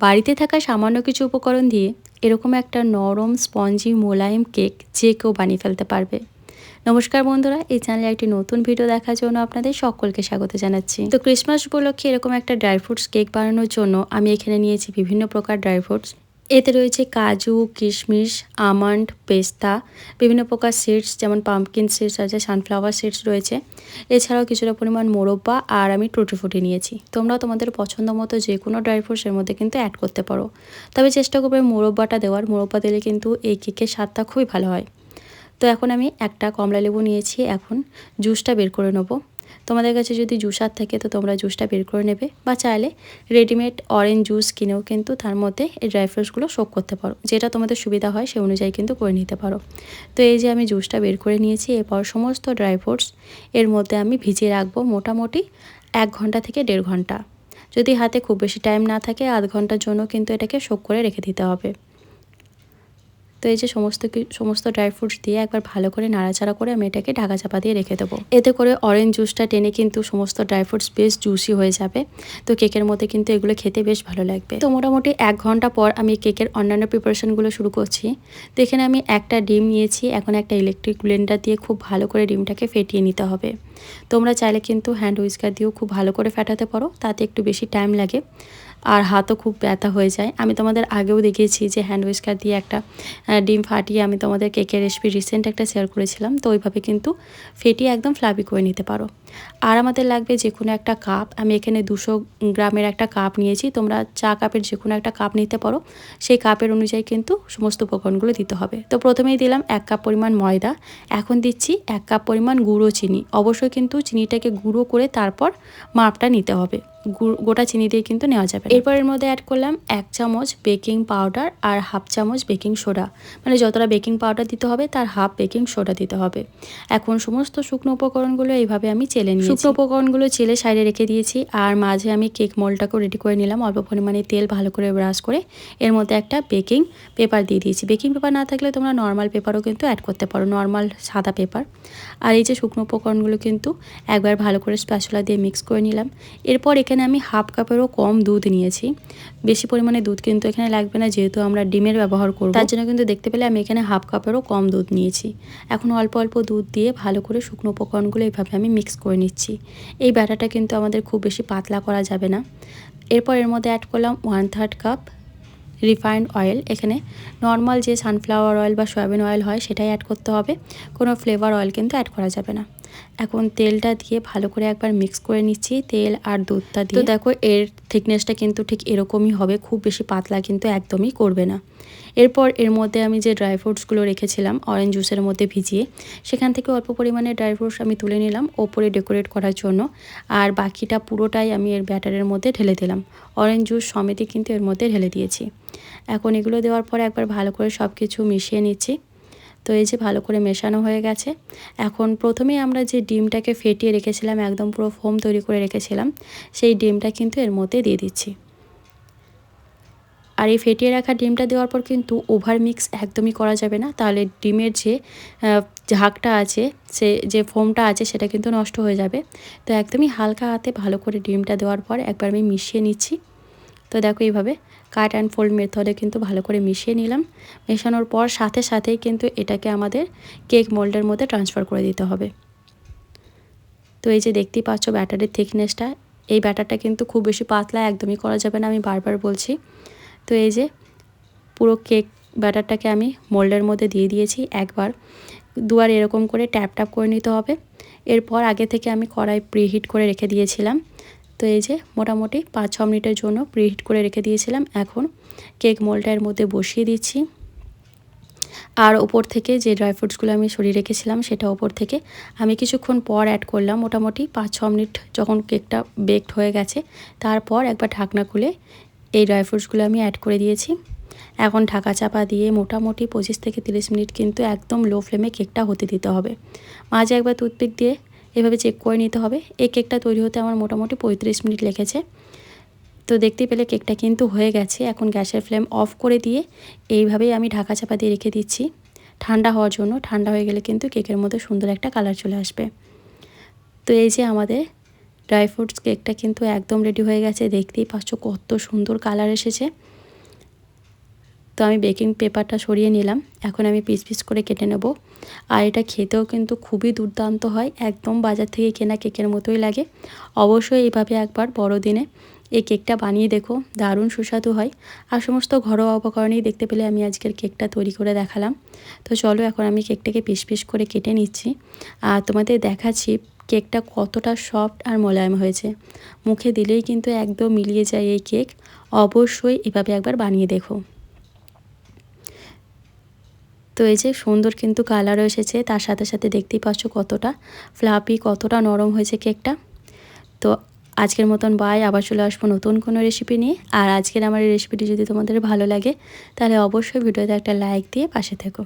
বাড়িতে থাকা সামান্য কিছু উপকরণ দিয়ে এরকম একটা নরম, স্পঞ্জি, মোলায়েম কেক যে কেউ বানিয়ে ফেলতে পারবে। নমস্কার বন্ধুরা, এই চ্যানেলে একটি নতুন ভিডিও দেখার জন্য আপনাদের সকলকে স্বাগত জানাচ্ছি। তো ক্রিসমাস উপলক্ষে এরকম একটা ড্রাই ফ্রুটস কেক বানানোর জন্য আমি এখানে নিয়েছি বিভিন্ন প্রকার ড্রাই ফ্রুটস এতে রয়েছে কাজু, কিশমিশ, আমন্ড, পেস্তা, বিভিন্ন প্রকার সিডস যেমন পাম্পকিন সিডস আছে সানফ্লাওয়ার সিডস রয়েছে। এছাড়াও কিছুটা পরিমাণ মোরব্বা আর আমি টুটি ফুটি নিয়েছি। তোমরা তোমাদের পছন্দ মতো যে কোনো ড্রাই ফ্রুটসের মধ্যে কিন্তু অ্যাড করতে পারো। তবে চেষ্টা করবে মোরব্বাটা দেওয়ার। মোরব্বা দিলে কিন্তু এই কেকের স্বাদটা খুবই ভালো হয়। তো এখন আমি একটা কমলা লেবু নিয়েছি। এখন জুসটা বের করে নেব। তোমাদের কাছে যদি জুসার থাকে, তো তোমরা জুসটা বের করে নেবে। বা চাইলে রেডিমেড অরেঞ্জ জুস কিনেও কিন্তু তার মধ্যে এই ড্রাই ফ্রুটসগুলো শোক করতে পারো। যেটা তোমাদের সুবিধা হয়, সে অনুযায়ী কিন্তু করে নিতে পারো। তো এই যে আমি জুসটা বের করে নিয়েছি, এরপর সমস্ত ড্রাই ফ্রুটস এর মধ্যে আমি ভিজিয়ে রাখব মোটামুটি এক ঘণ্টা থেকে দেড় ঘণ্টা। যদি হাতে খুব বেশি টাইম না থাকে, আধ ঘণ্টার জন্য কিন্তু এটাকে শোক করে রেখে দিতে হবে। তো এই যে সমস্ত সমস্ত ড্রাই ফ্রুটস দিয়ে একবার ভালো করে নাড়াচাড়া করে আমি এটাকে ঢাকা চাপা দিয়ে রেখে দেবো। এতে করে অরেঞ্জ জুসটা টেনে কিন্তু সমস্ত ড্রাই ফ্রুটস বেশ জুসি হয়ে যাবে। তো কেকের মধ্যে কিন্তু এগুলো খেতে বেশ ভালো লাগবে। তো মোটামুটি এক ঘণ্টা পর আমি কেকের অন্যান্য প্রিপারেশনগুলো শুরু করছি। তো এখানে আমি একটা ডিম নিয়েছি, এখন একটা ইলেকট্রিক ব্লেন্ডার দিয়ে খুব ভালো করে ডিমটাকে ফেটিয়ে নিতে হবে। তোমরা চাইলে কিন্তু হ্যান্ড উইস্কার দিয়েও খুব ভালো করে ফেটাতে পারো, তাতে একটু বেশি টাইম লাগে। আর হাতও খুব ব্যথা হয়ে যায়। আমি তোমাদের আগেও দেখিয়েছি যে হ্যান্ড উইস্কার দিয়ে একটা ডিম ফাটিয়ে আমি তোমাদের কেকের রেসিপি রিসেন্ট একটা শেয়ার করেছিলাম। তো ওইভাবে কিন্তু ফেটিয়ে একদম ফ্লাবি করে নিতে পারো। আর আমাদের লাগবে যে কোনো একটা কাপ আমি এখানে দুশো গ্রামের একটা কাপ নিয়েছি। তোমরা চা কাপের যে কোনো একটা কাপ নিতে পারো। সেই কাপের অনুযায়ী কিন্তু সমস্ত উপকরণগুলো দিতে হবে। তো প্রথমেই দিলাম এক কাপ পরিমাণ ময়দা। এখন দিচ্ছি এক কাপ পরিমাণ গুঁড়ো চিনি। অবশ্যই কিন্তু চিনিটাকে গুঁড়ো করে তারপর মাপটা নিতে হবে। গোটা চিনি দিয়ে কিন্তু নেওয়া যাবে এরপর এর মধ্যে অ্যাড করলাম এক চামচ বেকিং পাউডার আর হাফ চামচ বেকিং সোডা মানে যতটা বেকিং পাউডার দিতে হবে, তার হাফ বেকিং সোডা দিতে হবে। এখন সমস্ত শুকনো উপকরণগুলো এইভাবে আমি চেলে নিই শুকনো উপকরণগুলো চেলে সাইডে রেখে দিয়েছি আর মাঝে আমি কেক মোলটাকেও রেডি করে নিলাম। অল্প পরিমাণে তেল ভালো করে ব্রাশ করে এর মধ্যে একটা বেকিং পেপার দিয়ে দিয়েছি। বেকিং পেপার না থাকলে তোমরা নর্মাল পেপারও কিন্তু অ্যাড করতে পারো নর্মাল সাদা পেপার। আর এই যে শুকনো উপকরণগুলো কিন্তু একবার ভালো করে স্প্যাচুলা দিয়ে মিক্স করে নিলাম। এরপর এখানে এখানে আমি হাফ কাপেরও কম দুধ নিয়েছি। বেশি পরিমাণে দুধ কিন্তু এখানে লাগবে না যেহেতু আমরা ডিমের ব্যবহার করব। তার জন্য কিন্তু দেখতে পেলে আমি এখানে হাফ কাপেরও কম দুধ নিয়েছি। এখন অল্প অল্প দুধ দিয়ে ভালো করে শুকনো উপকরণগুলো এইভাবে আমি মিক্স করে নিচ্ছি। এই ব্যাটাটা কিন্তু আমাদের খুব বেশি পাতলা করা যাবে না। এরপর এর মধ্যে অ্যাড করলাম one third cup refined oil এখানে নর্মাল যে সানফ্লাওয়ার অয়েল বা সয়াবিন অয়েল হয়, সেটাই অ্যাড করতে হবে। কোনো ফ্লেভার অয়েল কিন্তু অ্যাড করা যাবে না। এখন তেলটা দিয়ে ভালো করে একবার মিক্স করে নিচ্ছি, তেল আর দুধটা দিয়ে। দেখো, এর থিকনেসটা কিন্তু ঠিক এরকমই হবে, খুব বেশি পাতলা কিন্তু একদমই করবে না। এরপর এর মধ্যে আমি যে ড্রাই ফ্রুটসগুলো রেখেছিলাম অরেঞ্জ জুসের মধ্যে ভিজিয়ে, সেখান থেকে অল্প পরিমাণে ড্রাই ফ্রুটস আমি তুলে নিলাম ওপরে ডেকোরেট করার জন্য। আর বাকিটা পুরোটাই আমি এর ব্যাটারের মধ্যে ঢেলে দিলাম। অরেঞ্জ জুস সমেতই কিন্তু এর মধ্যে ঢেলে দিয়েছি। এখন এগুলো দেওয়ার পর একবার ভালো করে সব কিছু মিশিয়ে নিচ্ছি। তো এই যে ভালো করে মেশানো হয়ে গেছে। এখন প্রথমেই আমরা যে ডিমটাকে ফেটিয়ে রেখেছিলাম, একদম পুরো ফোম তৈরি করে রেখেছিলাম, সেই ডিমটা কিন্তু এর মধ্যে দিয়ে দিচ্ছি। আর এই ফেটিয়ে রাখা ডিমটা দেওয়ার পর কিন্তু ওভার মিক্স একদমই করা যাবে না। তাহলে ডিমের যে ঝাঁকটা আছে, সে যে ফোমটা আছে, সেটা কিন্তু নষ্ট হয়ে যাবে। তো একদমই হালকা হাতে ভালো করে ডিমটা দেওয়ার পর একবার আমি মিশিয়ে নিচ্ছি। তো দেখো এইভাবে কাট অ্যান্ড ফোল্ড মেথডে কিন্তু ভালো করে মিশিয়ে নিলাম। মেশানোর পর সাথে সাথেই কিন্তু এটাকে আমাদের কেক মোল্ডের মধ্যে ট্রান্সফার করে দিতে হবে। তো এই যে দেখতেই পাচ্ছ ব্যাটারের থিকনেসটা, এই ব্যাটারটা কিন্তু খুব বেশি পাতলা একদমই করা যাবে না, আমি বারবার বলছি। তো এই যে পুরো কেক ব্যাটারটাকে আমি মোল্ডের মধ্যে দিয়ে দিয়েছি একবার। দুবার এরকম করে ট্যাপ ট্যাপ করে নিতে হবে। এরপর আগে থেকে আমি কড়াই প্রিহিট করে রেখে দিয়েছিলাম। তো এই যে মোটামুটি পাঁচ, ছ মিনিটের জন্য প্রিহিট করে রেখে দিয়েছিলাম। এখন কেক মোলটার মধ্যে বসিয়ে দিচ্ছি। আর ওপর থেকে যে ড্রাই ফ্রুটসগুলো আমি সরিয়ে রেখেছিলাম সেটা ওপর থেকে আমি কিছুক্ষণ পর অ্যাড করলাম। মোটামুটি পাঁচ, ছ মিনিট যখন কেকটা বেকড হয়ে গেছে, তারপর একবার ঢাকনা খুলে এই ড্রাই ফ্রুটসগুলো আমি অ্যাড করে দিয়েছি। এখন ঢাকা চাপা দিয়ে মোটামুটি পঁচিশ থেকে তিরিশ মিনিট কিন্তু একদম লো ফ্লেমে কেকটা হতে দিতে হবে। মাঝে একবার টুথপিক দিয়ে এভাবে চেক করে নিতে হবে। এই কেকটা তৈরি হতে আমার মোটামুটি পঁয়ত্রিশ মিনিট লেগেছে। তো দেখতে পেলে কেকটা কিন্তু হয়ে গেছে। এখন গ্যাসের ফ্লেম অফ করে দিয়ে এইভাবেই আমি ঢাকা চাপা দিয়ে রেখে দিচ্ছি। ঠান্ডা হওয়ার জন্য। ঠান্ডা হয়ে গেলে কিন্তু কেকের মধ্যে সুন্দর একটা কালার চলে আসবে। তো এই যে আমাদের ড্রাই ফ্রুটস কেকটা কিন্তু একদম রেডি হয়ে গেছে। দেখতেই পাচ্ছ কত সুন্দর কালার এসেছে। তো আমি বেকিং পেপারটা সরিয়ে নিলাম। এখন আমি পিস পিস করে কেটে নেব। আর এটা খেতেও কিন্তু খুবই দুর্দান্ত হয়। একদম বাজার থেকে কেনা কেকের মতোই লাগে। অবশ্যই এইভাবে একবার বড়দিনে এই কেকটা বানিয়ে দেখো, দারুণ সুস্বাদু হয়। আর সমস্ত ঘরোয়া উপকরণেই দেখতে পেলে আমি আজকের কেকটা তৈরি করে দেখালাম। তো চলো এখন আমি কেকটাকে পিস পিস করে কেটে নিচ্ছি। আর তোমাদের দেখাচ্ছি কেকটা কতটা সফট আর মোলায়েম হয়েছে। মুখে দিলেই কিন্তু একদম মিলিয়ে যায় এই কেক। অবশ্যই এভাবে একবার বানিয়ে দেখো। তো এই যে সুন্দর কিন্তু কালারও এসেছে, তার সাথে সাথে দেখতেই পাচ্ছ কতটা ফ্লাপি, কতটা নরম হয়েছে কেকটা। তো আজকের মতন বাই আবার চলে আসব নতুন কোনো রেসিপি নিয়ে। আর আজকের আমার এই রেসিপিটি যদি তোমাদের ভালো লাগে, তাহলে অবশ্যই ভিডিওতে একটা লাইক দিয়ে পাশে থেকো।